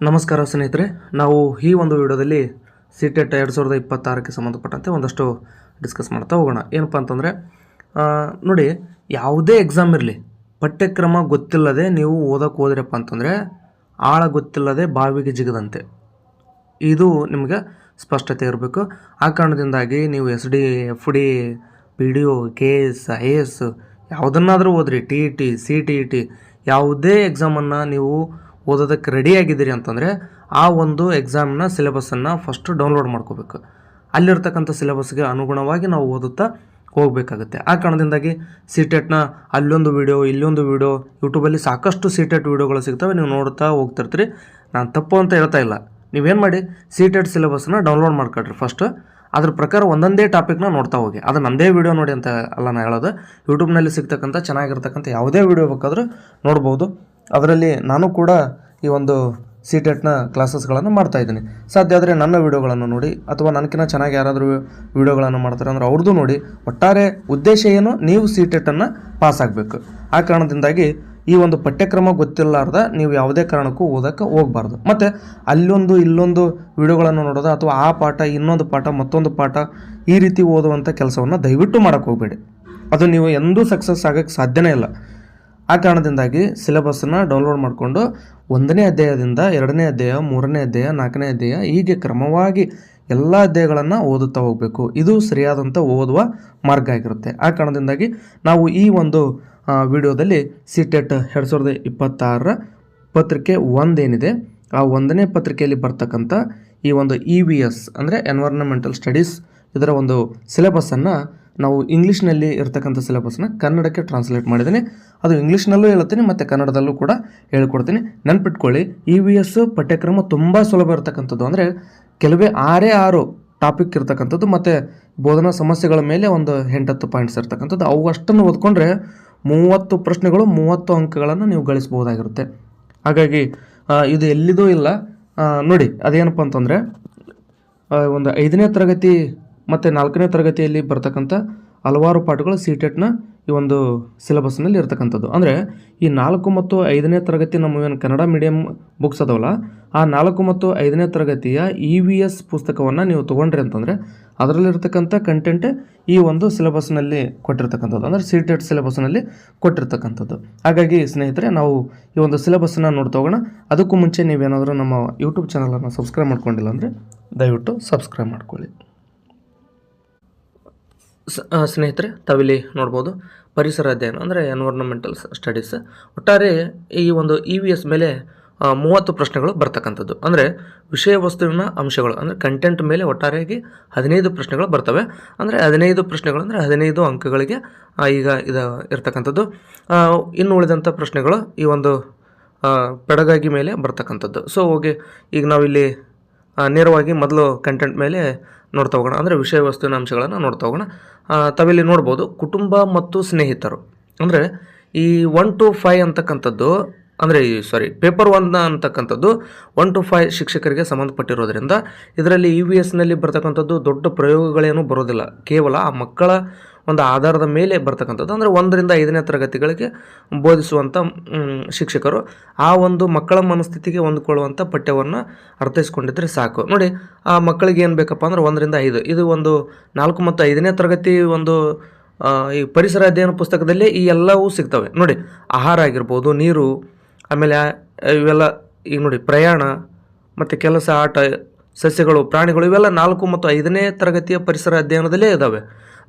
ನಮಸ್ಕಾರ ಸ್ನೇಹಿತರೆ, ನಾವು ಈ ಒಂದು ವಿಡಿಯೋದಲ್ಲಿ ಸಿ ಟೆಟ್ ಎರಡು ಸಾವಿರದ ಇಪ್ಪತ್ತಾರಕ್ಕೆ ಸಂಬಂಧಪಟ್ಟಂತೆ ಒಂದಷ್ಟು ಡಿಸ್ಕಸ್ ಮಾಡ್ತಾ ಹೋಗೋಣ. ಏನಪ್ಪ ಅಂತಂದರೆ ನೋಡಿ, ಯಾವುದೇ ಎಕ್ಸಾಮ್ ಇರಲಿ, ಪಠ್ಯಕ್ರಮ ಗೊತ್ತಿಲ್ಲದೆ ನೀವು ಓದೋಕ್ಕೆ ಹೋದ್ರಪ್ಪ ಅಂತಂದರೆ, ಆಳ ಗೊತ್ತಿಲ್ಲದೆ ಬಾವಿಗೆ ಜಿಗದಂತೆ. ಇದು ನಿಮಗೆ ಸ್ಪಷ್ಟತೆ ಇರಬೇಕು. ಆ ಕಾರಣದಿಂದಾಗಿ ನೀವು S D F D P D O K S I A S ಯಾವುದನ್ನಾದರೂ ಓದ್ರಿ T E T C T E T ಯಾವುದೇ ಎಕ್ಸಾಮನ್ನು ನೀವು ಓದೋದಕ್ಕೆ ರೆಡಿಯಾಗಿದ್ದೀರಿ ಅಂತಂದರೆ ಆ ಒಂದು ಎಕ್ಸಾಮ್ನ ಸಿಲೆಬಸ್ಸನ್ನು ಫಸ್ಟ್ ಡೌನ್ಲೋಡ್ ಮಾಡ್ಕೋಬೇಕು. ಅಲ್ಲಿರ್ತಕ್ಕಂಥ ಸಿಲೆಬಸ್ಗೆ ಅನುಗುಣವಾಗಿ ನಾವು ಓದುತ್ತಾ ಹೋಗಬೇಕಾಗುತ್ತೆ. ಆ ಕಾರಣದಿಂದಾಗಿ ಸಿ ಟೆಟ್ನ ಅಲ್ಲೊಂದು ವೀಡಿಯೋ ಇಲ್ಲೊಂದು ವೀಡಿಯೋ ಯೂಟ್ಯೂಬಲ್ಲಿ ಸಾಕಷ್ಟು ಸಿ ಟೆಟ್ ವಿಡಿಯೋಗಳು ಸಿಗ್ತವೆ, ನೀವು ನೋಡ್ತಾ ಹೋಗ್ತಿರ್ತೀರಿ. ನಾನು ತಪ್ಪು ಅಂತ ಹೇಳ್ತಾ ಇಲ್ಲ. ನೀವೇನು ಮಾಡಿ ಸಿ ಟೆಟ್ ಸಿಲೆಬಸ್ನ ಡೌನ್ಲೋಡ್ ಮಾಡ್ಕೊಳ್ರಿ ಫಸ್ಟ್ ಅದ್ರ ಪ್ರಕಾರ ಒಂದೊಂದೇ ಟಾಪಿಕ್ನ ನೋಡ್ತಾ ಹೋಗಿ. ಅದು ನಂದೇ ವೀಡಿಯೋ ನೋಡಿ ಅಂತ ಅಲ್ಲ ನಾನು ಹೇಳೋದು. ಯೂಟ್ಯೂಬ್ನಲ್ಲಿ ಸಿಗ್ತಕ್ಕಂಥ, ಚೆನ್ನಾಗಿರ್ತಕ್ಕಂಥ ಯಾವುದೇ ವೀಡಿಯೋ ಬೇಕಾದರೂ ನೋಡ್ಬೋದು. ಅದರಲ್ಲಿ ನಾನು ಕೂಡ ಈ ಒಂದು ಸಿ ಟೆಟ್ನ ಕ್ಲಾಸಸ್ಗಳನ್ನು ಮಾಡ್ತಾ ಇದ್ದೀನಿ. ಸಾಧ್ಯ ಆದರೆ ನನ್ನ ವೀಡಿಯೋಗಳನ್ನು ನೋಡಿ, ಅಥವಾ ನನಗಿನ್ನ ಚೆನ್ನಾಗಿ ಯಾರಾದರೂ ವಿಡಿಯೋಗಳನ್ನು ಮಾಡ್ತಾರೆ ಅಂದರೆ ಅವ್ರದ್ದು ನೋಡಿ. ಒಟ್ಟಾರೆ ಉದ್ದೇಶ ಏನು? ನೀವು ಸಿ ಟೆಟನ್ನು ಪಾಸ್ ಆಗಬೇಕು. ಆ ಕಾರಣದಿಂದಾಗಿ ಈ ಒಂದು ಪಠ್ಯಕ್ರಮ ಗೊತ್ತಿಲ್ಲಾರ್ದ ನೀವು ಯಾವುದೇ ಕಾರಣಕ್ಕೂ ಓದೋಕ್ಕೆ ಹೋಗಬಾರ್ದು. ಮತ್ತು ಅಲ್ಲೊಂದು ಇಲ್ಲೊಂದು ವಿಡಿಯೋಗಳನ್ನು ನೋಡೋದು, ಅಥವಾ ಆ ಪಾಠ, ಇನ್ನೊಂದು ಪಾಠ, ಮತ್ತೊಂದು ಪಾಠ ಈ ರೀತಿ ಓದುವಂಥ ಕೆಲಸವನ್ನು ದಯವಿಟ್ಟು ಮಾಡೋಕ್ಕೆ ಹೋಗಬೇಡಿ. ಅದು ನೀವು ಎಂದೂ ಸಕ್ಸಸ್ ಆಗೋಕ್ಕೆ ಸಾಧ್ಯನೇ ಇಲ್ಲ. ಆ ಕಾರಣದಿಂದಾಗಿ ಸಿಲೆಬಸ್ಸನ್ನು ಡೌನ್ಲೋಡ್ ಮಾಡಿಕೊಂಡು ಒಂದನೇ ಅಧ್ಯಾಯದಿಂದ ಎರಡನೇ ಅಧ್ಯಾಯ, ಮೂರನೇ ಅಧ್ಯಾಯ, ನಾಲ್ಕನೇ ಅಧ್ಯಾಯ ಹೀಗೆ ಕ್ರಮವಾಗಿ ಎಲ್ಲ ಅಧ್ಯಾಯಗಳನ್ನು ಓದುತ್ತಾ ಹೋಗಬೇಕು. ಇದು ಸರಿಯಾದಂಥ ಓದುವ ಮಾರ್ಗ ಆಗಿರುತ್ತೆ. ಆ ಕಾರಣದಿಂದಾಗಿ ನಾವು ಈ ಒಂದು ವಿಡಿಯೋದಲ್ಲಿ ಸಿ ಟೆಟ್ ಎರಡು ಸಾವಿರದ ಇಪ್ಪತ್ತಾರರ ಪತ್ರಿಕೆ ಒಂದೇನಿದೆ ಆ ಒಂದನೇ ಪತ್ರಿಕೆಯಲ್ಲಿ ಬರ್ತಕ್ಕಂಥ ಈ ಒಂದು ಇ ವಿ ಎಸ್ ಅಂದರೆ ಎನ್ವೈರ್ನಮೆಂಟಲ್ ಸ್ಟಡೀಸ್ ಇದರ ಒಂದು ಸಿಲೆಬಸ್ಸನ್ನು ನಾವು ಇಂಗ್ಲೀಷ್ನಲ್ಲಿ ಇರ್ತಕ್ಕಂಥ ಸಿಲೆಬಸ್ನ ಕನ್ನಡಕ್ಕೆ ಟ್ರಾನ್ಸ್ಲೇಟ್ ಮಾಡಿದ್ದೀನಿ. ಅದು ಇಂಗ್ಲೀಷ್ನಲ್ಲೂ ಹೇಳ್ತೀನಿ ಮತ್ತು ಕನ್ನಡದಲ್ಲೂ ಕೂಡ ಹೇಳ್ಕೊಡ್ತೀನಿ. ನೆನ್ಪಿಟ್ಕೊಳ್ಳಿ ಇ ವಿ ಎಸ್ ಪಠ್ಯಕ್ರಮ ತುಂಬ ಸುಲಭ ಇರತಕ್ಕಂಥದ್ದು ಅಂದರೆ ಕೆಲವೇ ಆರೇ ಆರು ಟಾಪಿಕ್ ಇರ್ತಕ್ಕಂಥದ್ದು, ಮತ್ತು ಬೋಧನಾ ಸಮಸ್ಯೆಗಳ ಮೇಲೆ ಒಂದು ಎಂಟತ್ತು ಪಾಯಿಂಟ್ಸ್ ಇರ್ತಕ್ಕಂಥದ್ದು. ಅವು ಅಷ್ಟನ್ನು ಓದ್ಕೊಂಡ್ರೆ ಮೂವತ್ತು ಪ್ರಶ್ನೆಗಳು, ಮೂವತ್ತು ಅಂಕಗಳನ್ನು ನೀವು ಗಳಿಸ್ಬೋದಾಗಿರುತ್ತೆ. ಹಾಗಾಗಿ ಇದು ಎಲ್ಲಿದೂ ಇಲ್ಲ. ನೋಡಿ, ಅದೇನಪ್ಪ ಅಂತಂದರೆ ಒಂದು ಐದನೇ ತರಗತಿ ಮತ್ತು ನಾಲ್ಕನೇ ತರಗತಿಯಲ್ಲಿ ಬರ್ತಕ್ಕಂಥ ಹಲವಾರು ಪಾಠಗಳು ಸಿ ಟೆಟ್ನ ಈ ಒಂದು ಸಿಲೆಬಸ್ನಲ್ಲಿ ಇರ್ತಕ್ಕಂಥದ್ದು. ಅಂದರೆ ಈ ನಾಲ್ಕು ಮತ್ತು ಐದನೇ ತರಗತಿ ನಮ್ಮ ಏನು ಕನ್ನಡ ಮೀಡಿಯಮ್ ಬುಕ್ಸ್ ಅದಾವಲ್ಲ, ಆ ನಾಲ್ಕು ಮತ್ತು ಐದನೇ ತರಗತಿಯ ಇ ವಿ ಎಸ್ ಪುಸ್ತಕವನ್ನು ನೀವು ತೊಗೊಂಡ್ರಿ ಅಂತಂದರೆ ಅದರಲ್ಲಿರ್ತಕ್ಕಂಥ ಕಂಟೆಂಟ್ ಈ ಒಂದು ಸಿಲೆಬಸ್ನಲ್ಲಿ ಕೊಟ್ಟಿರ್ತಕ್ಕಂಥದ್ದು. ಅಂದರೆ ಸಿ ಟೆಟ್ ಸಿಲೆಬಸ್ನಲ್ಲಿ ಕೊಟ್ಟಿರ್ತಕ್ಕಂಥದ್ದು. ಹಾಗಾಗಿ ಸ್ನೇಹಿತರೆ, ನಾವು ಈ ಒಂದು ಸಿಲೆಬಸ್ಸನ್ನು ನೋಡ್ತಾ ಹೋಗೋಣ. ಅದಕ್ಕೂ ಮುಂಚೆ ನೀವೇನಾದರೂ ನಮ್ಮ ಯೂಟ್ಯೂಬ್ ಚಾನಲನ್ನು ಸಬ್ಸ್ಕ್ರೈಬ್ ಮಾಡ್ಕೊಂಡಿಲ್ಲ ಅಂದರೆ ದಯವಿಟ್ಟು ಸಬ್ಸ್ಕ್ರೈಬ್ ಮಾಡ್ಕೊಳ್ಳಿ. ಸ್ನೇಹಿತರೆ, ತಾವಿಲ್ಲಿ ನೋಡ್ಬೋದು ಪರಿಸರ ಅಧ್ಯಯನ ಅಂದರೆ ಎನ್ವೈರ್ನಮೆಂಟಲ್ ಸ್ಟಡೀಸ್ ಒಟ್ಟಾರೆ ಈ ಒಂದು ಇ ವಿ ಎಸ್ ಮೇಲೆ ಮೂವತ್ತು ಪ್ರಶ್ನೆಗಳು ಬರ್ತಕ್ಕಂಥದ್ದು. ಅಂದರೆ ವಿಷಯ ವಸ್ತುವಿನ ಅಂಶಗಳು, ಅಂದರೆ ಕಂಟೆಂಟ್ ಮೇಲೆ ಒಟ್ಟಾರೆಯಾಗಿ ಹದಿನೈದು ಪ್ರಶ್ನೆಗಳು ಬರ್ತವೆ. ಅಂದರೆ ಹದಿನೈದು ಪ್ರಶ್ನೆಗಳು ಅಂದರೆ ಹದಿನೈದು ಅಂಕಗಳಿಗೆ ಈಗ ಇದು, ಇರ್ತಕ್ಕಂಥದ್ದು. ಇನ್ನು ಉಳಿದಂಥ ಪ್ರಶ್ನೆಗಳು ಈ ಒಂದು ಪೆಡಗಾಗಿ ಮೇಲೆ ಬರ್ತಕ್ಕಂಥದ್ದು. ಸೊ ಹೋಗಿ, ಈಗ ನಾವಿಲ್ಲಿ ನೇರವಾಗಿ ಮೊದಲು ಕಂಟೆಂಟ್ ಮೇಲೆ ನೋಡ್ತಾ ಹೋಗೋಣ. ಅಂದರೆ ವಿಷಯ ವಸ್ತುವಿನ ಅಂಶಗಳನ್ನು ನೋಡ್ತಾ ಹೋಗೋಣ. ತಾವಿಲ್ಲಿ ನೋಡ್ಬೋದು ಕುಟುಂಬ ಮತ್ತು ಸ್ನೇಹಿತರು. ಅಂದರೆ ಈ ಒನ್ ಟು ಫೈ ಅಂತಕ್ಕಂಥದ್ದು, ಅಂದರೆ ಸಾರಿ ಪೇಪರ್ ಒನ್ ಅಂತಕ್ಕಂಥದ್ದು ಒನ್ ಟು ಫೈ ಶಿಕ್ಷಕರಿಗೆ ಸಂಬಂಧಪಟ್ಟಿರೋದ್ರಿಂದ ಇದರಲ್ಲಿ ಇ ವಿ ಎಸ್ನಲ್ಲಿ ಬರ್ತಕ್ಕಂಥದ್ದು ದೊಡ್ಡ ಪ್ರಯೋಗಗಳೇನೂ ಬರೋದಿಲ್ಲ. ಕೇವಲ ಆ ಮಕ್ಕಳ ಒಂದು ಆಧಾರದ ಮೇಲೆ ಬರ್ತಕ್ಕಂಥದ್ದು. ಅಂದರೆ ಒಂದರಿಂದ ಐದನೇ ತರಗತಿಗಳಿಗೆ ಬೋಧಿಸುವಂಥ ಶಿಕ್ಷಕರು ಆ ಒಂದು ಮಕ್ಕಳ ಮನಸ್ಥಿತಿಗೆ ಹೊಂದಿಕೊಳ್ಳುವಂಥ ಪಠ್ಯವನ್ನು ಅರ್ಥೈಸ್ಕೊಂಡಿದ್ರೆ ಸಾಕು. ನೋಡಿ, ಆ ಮಕ್ಕಳಿಗೆ ಏನು ಬೇಕಪ್ಪ ಅಂದ್ರೆ ಒಂದರಿಂದ ಐದು. ಇದು ಒಂದು ನಾಲ್ಕು ಮತ್ತು ಐದನೇ ತರಗತಿ ಒಂದು ಈ ಪರಿಸರ ಅಧ್ಯಯನ ಪುಸ್ತಕದಲ್ಲಿ ಈ ಎಲ್ಲವೂ ಸಿಗ್ತವೆ. ನೋಡಿ, ಆಹಾರ ಆಗಿರ್ಬೋದು, ನೀರು, ಆಮೇಲೆ ಇವೆಲ್ಲ ಈಗ ನೋಡಿ ಪ್ರಯಾಣ, ಮತ್ತು ಕೆಲಸ, ಆಟ ಸಸ್ಯಗಳು, ಪ್ರಾಣಿಗಳು ಇವೆಲ್ಲ ನಾಲ್ಕು ಮತ್ತು ಐದನೇ ತರಗತಿಯ ಪರಿಸರ ಅಧ್ಯಯನದಲ್ಲೇ ಇದ್ದಾವೆ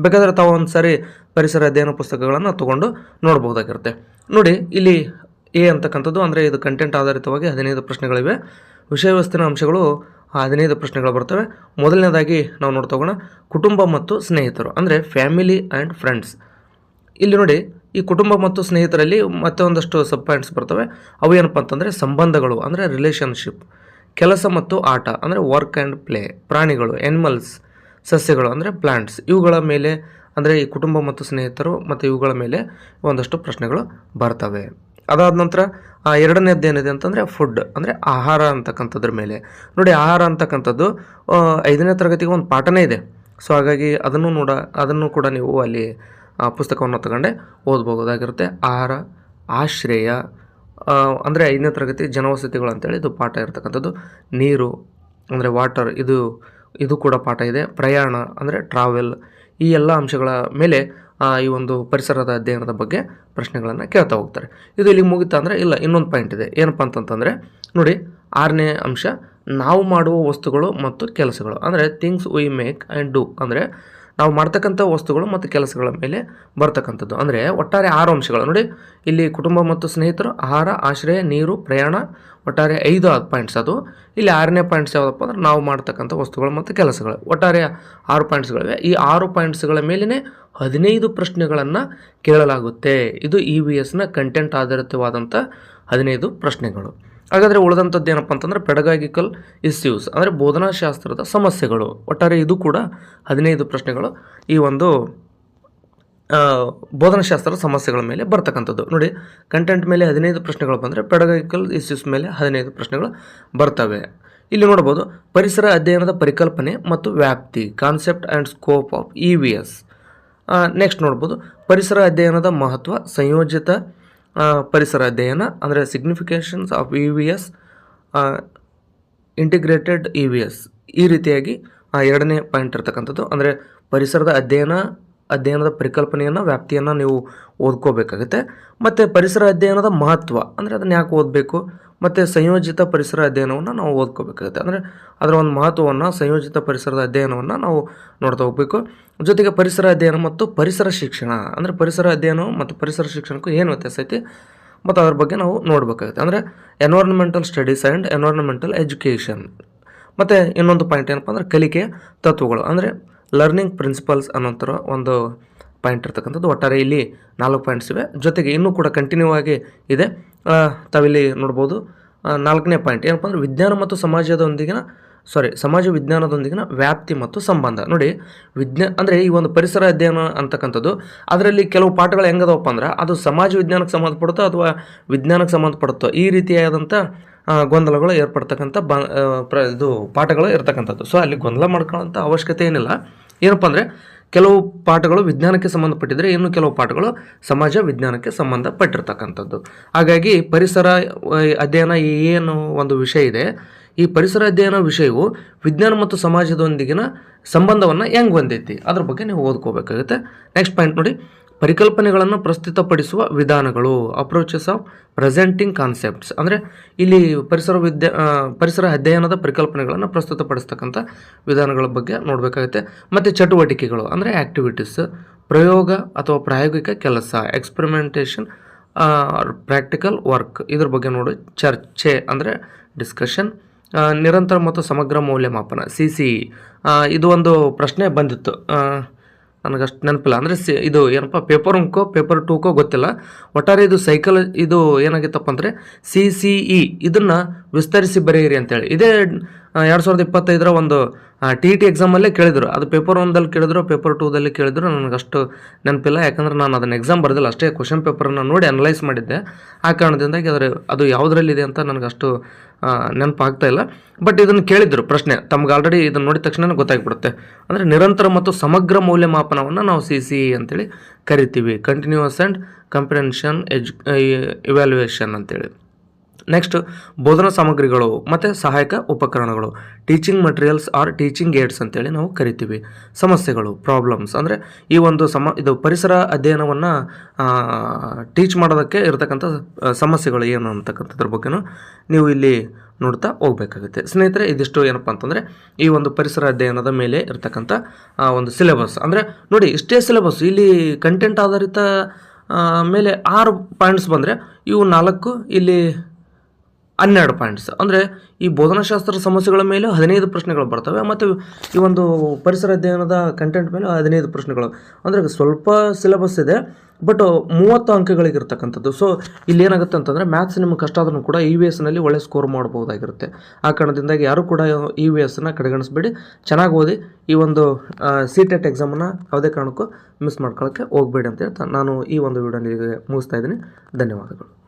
ಬೇಕಾದರೆ ತಾವು ಒಂದು ಸಾರಿ ಪರಿಸರ ಅಧ್ಯಯನ ಪುಸ್ತಕಗಳನ್ನು ತಗೊಂಡು ನೋಡ್ಬೋದಾಗಿರುತ್ತೆ. ನೋಡಿ, ಇಲ್ಲಿ ಎ ಅಂತಕ್ಕಂಥದ್ದು, ಅಂದರೆ ಇದು ಕಂಟೆಂಟ್ ಆಧಾರಿತವಾಗಿ ಹದಿನೈದು ಪ್ರಶ್ನೆಗಳಿವೆ. ವಿಷಯ ವಸ್ತುವಿನ ಅಂಶಗಳು ಹದಿನೈದು ಪ್ರಶ್ನೆಗಳು ಬರ್ತವೆ. ಮೊದಲನೇದಾಗಿ ನಾವು ನೋಡ್ತಾ ಕುಟುಂಬ ಮತ್ತು ಸ್ನೇಹಿತರು, ಅಂದರೆ ಫ್ಯಾಮಿಲಿ ಆ್ಯಂಡ್ ಫ್ರೆಂಡ್ಸ್ ಇಲ್ಲಿ ನೋಡಿ, ಈ ಕುಟುಂಬ ಮತ್ತು ಸ್ನೇಹಿತರಲ್ಲಿ ಮತ್ತೆ ಒಂದಷ್ಟು ಸಬ್ ಪಾಯಿಂಟ್ಸ್ ಬರ್ತವೆ. ಅವು ಏನಪ್ಪ ಅಂತಂದರೆ, ಸಂಬಂಧಗಳು, ಅಂದರೆ ರಿಲೇಷನ್ಶಿಪ್ ಕೆಲಸ ಮತ್ತು ಆಟ, ಅಂದರೆ ವರ್ಕ್ ಆ್ಯಂಡ್ ಪ್ಲೇ ಪ್ರಾಣಿಗಳು ಎನಿಮಲ್ಸ್ ಸಸ್ಯಗಳು, ಅಂದರೆ ಪ್ಲ್ಯಾಂಟ್ಸ್ ಇವುಗಳ ಮೇಲೆ, ಅಂದರೆ ಈ ಕುಟುಂಬ ಮತ್ತು ಸ್ನೇಹಿತರು ಮತ್ತು ಇವುಗಳ ಮೇಲೆ ಒಂದಷ್ಟು ಪ್ರಶ್ನೆಗಳು ಬರ್ತವೆ. ಅದಾದ ನಂತರ ಎರಡನೇದ್ದು ಏನಿದೆ ಅಂತಂದರೆ ಫುಡ್ ಅಂದರೆ ಆಹಾರ ಅಂತಕ್ಕಂಥದ್ರ ಮೇಲೆ. ನೋಡಿ, ಆಹಾರ ಅಂತಕ್ಕಂಥದ್ದು ಐದನೇ ತರಗತಿಗೆ ಒಂದು ಪಾಠನೇ ಇದೆ. ಸೊ ಹಾಗಾಗಿ ಅದನ್ನು ನೋಡ, ಅದನ್ನು ಕೂಡ ನೀವು ಅಲ್ಲಿ ಪುಸ್ತಕವನ್ನು ತಗೊಂಡೆ ಓದ್ಬೋದಾಗಿರುತ್ತೆ ಆಹಾರ, ಆಶ್ರಯ. ಅಂದರೆ ಐದನೇ ತರಗತಿ ಜನವಸತಿಗಳು ಅಂತೇಳಿ ಇದು ಪಾಠ ಇರತಕ್ಕಂಥದ್ದು. ನೀರು, ಅಂದರೆ ವಾಟರ್ ಇದು ಇದು ಕೂಡ ಪಾಠ ಇದೆ. ಪ್ರಯಾಣ, ಅಂದರೆ ಟ್ರಾವೆಲ್ ಈ ಎಲ್ಲ ಅಂಶಗಳ ಮೇಲೆ ಈ ಒಂದು ಪರಿಸರದ ಅಧ್ಯಯನದ ಬಗ್ಗೆ ಪ್ರಶ್ನೆಗಳನ್ನು ಕೇಳ್ತಾ ಹೋಗ್ತಾರೆ. ಇದು ಇಲ್ಲಿ ಮುಗಿತಾ ಅಂದರೆ ಇಲ್ಲ, ಇನ್ನೊಂದು ಪಾಯಿಂಟ್ ಇದೆ. ಏನಪ್ಪ ಅಂತಂತಂದರೆ, ನೋಡಿ, ಆರನೇ ಅಂಶ, ನಾವು ಮಾಡುವ ವಸ್ತುಗಳು ಮತ್ತು ಕೆಲಸಗಳು. ಅಂದರೆ things we make and do ಅಂದರೆ ನಾವು ಮಾಡ್ತಕ್ಕಂಥ ವಸ್ತುಗಳು ಮತ್ತು ಕೆಲಸಗಳ ಮೇಲೆ ಬರ್ತಕ್ಕಂಥದ್ದು. ಅಂದರೆ ಒಟ್ಟಾರೆ ಆರು ಅಂಶಗಳು. ನೋಡಿ, ಇಲ್ಲಿ ಕುಟುಂಬ ಮತ್ತು ಸ್ನೇಹಿತರು, ಆಹಾರ, ಆಶ್ರಯ, ನೀರು, ಪ್ರಯಾಣ, ಒಟ್ಟಾರೆ ಐದು ಪಾಯಿಂಟ್ಸ್ ಅದು. ಇಲ್ಲಿ ಆರನೇ ಪಾಯಿಂಟ್ಸ್ ಯಾವುದಪ್ಪ ಅಂದ್ರೆ ನಾವು ಮಾಡ್ತಕ್ಕಂಥ ವಸ್ತುಗಳು ಮತ್ತು ಕೆಲಸಗಳು. ಒಟ್ಟಾರೆ ಆರು ಪಾಯಿಂಟ್ಸ್ಗಳಿವೆ ಈ ಆರು ಪಾಯಿಂಟ್ಸ್ಗಳ ಮೇಲೇ ಹದಿನೈದು ಪ್ರಶ್ನೆಗಳನ್ನು ಕೇಳಲಾಗುತ್ತೆ. ಇದು ಇ ವಿ ಎಸ್ನ ಕಂಟೆಂಟ್ ಆಧಾರಿತವಾದಂಥ ಹದಿನೈದು ಪ್ರಶ್ನೆಗಳು. ಹಾಗಾದರೆ ಉಳಿದಂಥದ್ದು ಏನಪ್ಪ ಅಂತಂದರೆ ಪೆಡಗಾಗಿಕಲ್ ಇಸ್ಯೂಸ್, ಅಂದರೆ ಬೋಧನಾಶಾಸ್ತ್ರದ ಸಮಸ್ಯೆಗಳು. ಒಟ್ಟಾರೆ ಇದು ಕೂಡ ಹದಿನೈದು ಪ್ರಶ್ನೆಗಳು ಈ ಒಂದು ಬೋಧನಾಶಾಸ್ತ್ರದ ಸಮಸ್ಯೆಗಳ ಮೇಲೆ ಬರ್ತಕ್ಕಂಥದ್ದು. ನೋಡಿ ಕಂಟೆಂಟ್ ಮೇಲೆ ಹದಿನೈದು ಪ್ರಶ್ನೆಗಳು ಬಂದರೆ ಪೆಡಗಾಗಿಕಲ್ ಇಸ್ಯೂಸ್ ಮೇಲೆ ಹದಿನೈದು ಪ್ರಶ್ನೆಗಳು ಬರ್ತವೆ. ಇಲ್ಲಿ ನೋಡ್ಬೋದು, ಪರಿಸರ ಅಧ್ಯಯನದ ಪರಿಕಲ್ಪನೆ ಮತ್ತು ವ್ಯಾಪ್ತಿ concept and scope of E V S next ನೋಡ್ಬೋದು, ಪರಿಸರ ಅಧ್ಯಯನದ ಮಹತ್ವ, ಸಂಯೋಜಿತ ಪರಿಸರ ಅಧ್ಯಯನ, ಅಂದರೆ significations of E V S integrated E V S ಈ ರೀತಿಯಾಗಿ ಎರಡನೇ ಪಾಯಿಂಟ್ ಇರ್ತಕ್ಕಂಥದ್ದು. ಅಂದರೆ ಪರಿಸರದ ಅಧ್ಯಯನ, ಅಧ್ಯಯನದ ಪರಿಕಲ್ಪನೆಯನ್ನು, ವ್ಯಾಪ್ತಿಯನ್ನು ನೀವು ಓದ್ಕೋಬೇಕಾಗುತ್ತೆ. ಮತ್ತು ಪರಿಸರ ಅಧ್ಯಯನದ ಮಹತ್ವ, ಅಂದರೆ ಅದನ್ನು ಯಾಕೆ ಓದಬೇಕು? ಮತ್ತು ಸಂಯೋಜಿತ ಪರಿಸರ ಅಧ್ಯಯನವನ್ನು ನಾವು ಓದ್ಕೋಬೇಕಾಗುತ್ತೆ. ಅಂದರೆ ಅದರ ಒಂದು ಮಹತ್ವವನ್ನು ಸಂಯೋಜಿತ ಪರಿಸರದ ಅಧ್ಯಯನವನ್ನು ನಾವು ನೋಡ್ತಾ ಹೋಗಬೇಕು. ಜೊತೆಗೆ ಪರಿಸರ ಅಧ್ಯಯನ ಮತ್ತು ಪರಿಸರ ಶಿಕ್ಷಣ. ಅಂದರೆ ಪರಿಸರ ಅಧ್ಯಯನ ಮತ್ತು ಪರಿಸರ ಶಿಕ್ಷಣಕ್ಕೂ ಏನು ವ್ಯತ್ಯಾಸ ಐತಿ? ಮತ್ತು ಅದ್ರ ಬಗ್ಗೆ ನಾವು ನೋಡಬೇಕಾಗುತ್ತೆ. ಅಂದರೆ environmental studies and environmental education ಮತ್ತು ಇನ್ನೊಂದು ಪಾಯಿಂಟ್ ಏನಪ್ಪ ಅಂದರೆ ಕಲಿಕೆಯ ತತ್ವಗಳು. ಅಂದರೆ ಲರ್ನಿಂಗ್ ಪ್ರಿನ್ಸಿಪಲ್ಸ್ ಅನ್ನೋಂಥರ ಒಂದು ಪಾಯಿಂಟ್ ಇರ್ತಕ್ಕಂಥದ್ದು. ಒಟ್ಟಾರೆ ಇಲ್ಲಿ ನಾಲ್ಕು ಪಾಯಿಂಟ್ಸ್ ಇವೆ. ಜೊತೆಗೆ ಇನ್ನೂ ಕೂಡ ಕಂಟಿನ್ಯೂ ಆಗಿ ಇದೆ. ತಾವಿಲ್ಲಿ ನೋಡ್ಬೋದು. ನಾಲ್ಕನೇ ಪಾಯಿಂಟ್ ಏನಪ್ಪ ಅಂದರೆ ವಿಜ್ಞಾನ ಮತ್ತು ಸಮಾಜದೊಂದಿಗಿನ ಸಾರಿ ಸಮಾಜ ವಿಜ್ಞಾನದೊಂದಿಗಿನ ವ್ಯಾಪ್ತಿ ಮತ್ತು ಸಂಬಂಧ. ನೋಡಿ ವಿಜ್ಞಾನ ಅಂದರೆ ಈ ಒಂದು ಪರಿಸರ ಅಧ್ಯಯನ ಅಂತಕ್ಕಂಥದ್ದು, ಅದರಲ್ಲಿ ಕೆಲವು ಪಾಠಗಳು ಹೆಂಗದವಪ್ಪ ಅಂದ್ರೆ, ಅದು ಸಮಾಜ ವಿಜ್ಞಾನಕ್ಕೆ ಸಂಬಂಧಪಡುತ್ತೋ ಅಥವಾ ವಿಜ್ಞಾನಕ್ಕೆ ಸಂಬಂಧಪಡುತ್ತೋ, ಈ ರೀತಿಯಾದಂಥ ಗೊಂದಲಗಳು ಏರ್ಪಡ್ತಕ್ಕಂಥ ಬ ಪ್ರ, ಇದು ಪಾಠಗಳು ಇರ್ತಕ್ಕಂಥದ್ದು. ಸೊ ಅಲ್ಲಿ ಗೊಂದಲ ಮಾಡ್ಕೊಳ್ಳೋಂಥ ಅವಶ್ಯಕತೆ ಏನಿಲ್ಲ. ಏನಪ್ಪ ಅಂದರೆ ಕೆಲವು ಪಾಠಗಳು ವಿಜ್ಞಾನಕ್ಕೆ ಸಂಬಂಧಪಟ್ಟಿದ್ದರೆ ಇನ್ನು ಕೆಲವು ಪಾಠಗಳು ಸಮಾಜ ವಿಜ್ಞಾನಕ್ಕೆ ಸಂಬಂಧಪಟ್ಟಿರ್ತಕ್ಕಂಥದ್ದು. ಹಾಗಾಗಿ ಪರಿಸರ ಅಧ್ಯಯನ ಏನು ಒಂದು ವಿಷಯ ಇದೆ, ಈ ಪರಿಸರ ಅಧ್ಯಯನ ವಿಷಯವು ವಿಜ್ಞಾನ ಮತ್ತು ಸಮಾಜದೊಂದಿಗಿನ ಸಂಬಂಧವನ್ನು ಹೆಂಗೆ ಹೊಂದೈತಿ? ಅದ್ರ ಬಗ್ಗೆ ನೀವು ಓದ್ಕೋಬೇಕಾಗುತ್ತೆ. ನೆಕ್ಸ್ಟ್ ಪಾಯಿಂಟ್ ನೋಡಿ. ಪರಿಕಲ್ಪನೆಗಳನ್ನು ಪ್ರಸ್ತುತಪಡಿಸುವ ವಿಧಾನಗಳು ಅಪ್ರೋಚಸ್ ಆಫ್ ಪ್ರೆಸೆಂಟಿಂಗ್ ಕಾನ್ಸೆಪ್ಟ್ಸ್ ಅಂದರೆ ಇಲ್ಲಿ ಪರಿಸರ ವಿದ್ಯಾ ಪರಿಸರ ಅಧ್ಯಯನದ ಪರಿಕಲ್ಪನೆಗಳನ್ನು ಪ್ರಸ್ತುತಪಡಿಸ್ತಕ್ಕಂಥ ವಿಧಾನಗಳ ಬಗ್ಗೆ ನೋಡಬೇಕಾಗುತ್ತೆ. ಮತ್ತು ಚಟುವಟಿಕೆಗಳು, ಅಂದರೆ ಆ್ಯಕ್ಟಿವಿಟೀಸ್ ಪ್ರಯೋಗ ಅಥವಾ ಪ್ರಾಯೋಗಿಕ ಕೆಲಸ ಎಕ್ಸ್ಪರಿಮೆಂಟೇಷನ್ ಪ್ರಾಕ್ಟಿಕಲ್ ವರ್ಕ್ ಇದ್ರ ಬಗ್ಗೆ ನೋಡಿ, ಚರ್ಚೆ, ಅಂದರೆ ಡಿಸ್ಕಷನ್ ನಿರಂತರ ಮತ್ತು ಸಮಗ್ರ ಮೌಲ್ಯಮಾಪನ ಸಿ ಸಿ ಇದು ಒಂದು ಪ್ರಶ್ನೆ ಬಂದಿತ್ತು. ಆ, ಅಷ್ಟು ನೆನಪಿಲ್ಲ. ಅಂದರೆ ಸಿ ಇದು ಏನಪ್ಪ ಪೇಪರ್ ಒನ್ಕೋ ಪೇಪರ್ ಟೂಕೋ ಗೊತ್ತಿಲ್ಲ. ಒಟ್ಟಾರೆ ಇದು ಸೈಕಲ್ ಇದು ಏನಾಗಿತ್ತಪ್ಪ ಅಂದರೆ ಸಿ ಸಿ ಇ ಇದನ್ನು ವಿಸ್ತರಿಸಿ ಬರೆಯಿರಿ ಅಂತೇಳಿ. ಇದೇ ಎರಡು ಸಾವಿರದ ಇಪ್ಪತ್ತೈದರ ಒಂದು ಟಿ ಇ ಟಿ ಎಕ್ಸಾಮಲ್ಲೇ ಕೇಳಿದರು. ಅದು ಪೇಪರ್ ಒಂದಲ್ಲಿ ಕೇಳಿದ್ರು ಪೇಪರ್ ಟೂದಲ್ಲಿ ಕೇಳಿದ್ರು. ನನಗಷ್ಟು ನೆನಪಿಲ್ಲ. ಯಾಕಂದ್ರೆ ನಾನು ಅದನ್ನು ಎಕ್ಸಾಮ್ ಬರೆದಿಲ್ಲ. ಅಷ್ಟೇ ಕ್ವಶನ್ ಪೇಪರನ್ನು ನೋಡಿ ಅನಲೈಸ್ ಮಾಡಿದ್ದೆ. ಆ ಕಾರಣದಿಂದಾಗಿ ಅದರ ಅದು ಯಾವುದರಲ್ಲಿದೆ ಅಂತ ನನಗಷ್ಟು ಆ, ನೆನಪಾಗ್ತಾ ಇಲ್ಲ. ಬಟ್ ಇದನ್ನು ಕೇಳಿದ್ರು ಪ್ರಶ್ನೆ. ತಮ್ಗೆ ಆಲ್ರೆಡಿ ಇದನ್ನು ನೋಡಿದ ತಕ್ಷಣ ಗೊತ್ತಾಗ್ಬಿಡುತ್ತೆ. ಅಂದರೆ ನಿರಂತರ ಮತ್ತು ಸಮಗ್ರ ಮೌಲ್ಯಮಾಪನವನ್ನು ನಾವು ಸಿ ಸಿ ಅಂತೇಳಿ ಕರಿತೀವಿ. Continuous and comprehension edu evaluation ಅಂತೇಳಿ. ನೆಕ್ಸ್ಟ್ ಬೋಧನಾ ಸಾಮಗ್ರಿಗಳು ಮತ್ತು ಸಹಾಯಕ ಉಪಕರಣಗಳು. Teaching materials or teaching aids ಅಂತೇಳಿ ನಾವು ಕರಿತೀವಿ. ಸಮಸ್ಯೆಗಳು ಪ್ರಾಬ್ಲಮ್ಸ್ ಅಂದರೆ ಈ ಒಂದು ಸಮ, ಇದು ಪರಿಸರ ಅಧ್ಯಯನವನ್ನು ಟೀಚ್ ಮಾಡೋದಕ್ಕೆ ಇರತಕ್ಕಂಥ ಸಮಸ್ಯೆಗಳು ಏನು ಅಂತಕ್ಕಂಥದ್ರ ಬಗ್ಗೆನೂ ನೀವು ಇಲ್ಲಿ ನೋಡ್ತಾ ಹೋಗ್ಬೇಕಾಗುತ್ತೆ. ಸ್ನೇಹಿತರೆ, ಇದಿಷ್ಟು ಏನಪ್ಪ ಅಂತಂದರೆ ಈ ಒಂದು ಪರಿಸರ ಅಧ್ಯಯನದ ಮೇಲೆ ಇರತಕ್ಕಂಥ ಒಂದು ಸಿಲೆಬಸ್ ಅಂದರೆ ನೋಡಿ, ಇಷ್ಟೇ ಸಿಲೆಬಸ್ ಇಲ್ಲಿ ಕಂಟೆಂಟ್ ಆಧಾರಿತ ಮೇಲೆ ಆರು ಪಾಯಿಂಟ್ಸ್ ಬಂದರೆ ಇವು ನಾಲ್ಕು ಇಲ್ಲಿ ಹನ್ನೆರಡು ಪಾಯಿಂಟ್ಸ್ ಅಂದರೆ ಈ ಬೋಧನಾಶಾಸ್ತ್ರ ಸಮಸ್ಯೆಗಳ ಮೇಲೆ ಹದಿನೈದು ಪ್ರಶ್ನೆಗಳು ಬರ್ತವೆ ಮತ್ತು ಈ ಒಂದು ಪರಿಸರ ಅಧ್ಯಯನದ ಕಂಟೆಂಟ್ ಮೇಲೆ ಹದಿನೈದು ಪ್ರಶ್ನೆಗಳು. ಅಂದರೆ ಸ್ವಲ್ಪ ಸಿಲೆಬಸ್ ಇದೆ ಬಟ್ ಮೂವತ್ತು ಅಂಕಗಳಿಗೆ ಇರ್ತಕ್ಕಂಥದ್ದು. ಸೊ ಇಲ್ಲಿ ಏನಾಗುತ್ತೆ ಅಂತಂದರೆ ಮ್ಯಾಥ್ಸ್ ನಿಮಗೆ ಕಷ್ಟ ಆದರೂ ಕೂಡ ಇ ವಿ ಎಸ್ನಲ್ಲಿ ಒಳ್ಳೆ ಸ್ಕೋರ್ ಮಾಡ್ಬೋದಾಗಿರುತ್ತೆ. ಆ ಕಾರಣದಿಂದಾಗಿ ಯಾರೂ ಕೂಡ ಇ ವಿ ಎಸ್ನ ಕಡೆಗಣಿಸ್ಬೇಡಿ. ಚೆನ್ನಾಗಿ ಓದಿ ಈ ಒಂದು ಸಿ ಟೆಟ್ ಎಕ್ಸಾಮನ್ನು ಯಾವುದೇ ಕಾರಣಕ್ಕೂ ಮಿಸ್ ಮಾಡ್ಕೊಳ್ಳೋಕ್ಕೆ ಹೋಗಬೇಡಿ ಅಂತ ಹೇಳ್ತಾ ನಾನು ಈ ಒಂದು ವಿಡಿಯೋನಿಗೆ ಮುಗಿಸ್ತಾ ಇದ್ದೀನಿ. ಧನ್ಯವಾದಗಳು.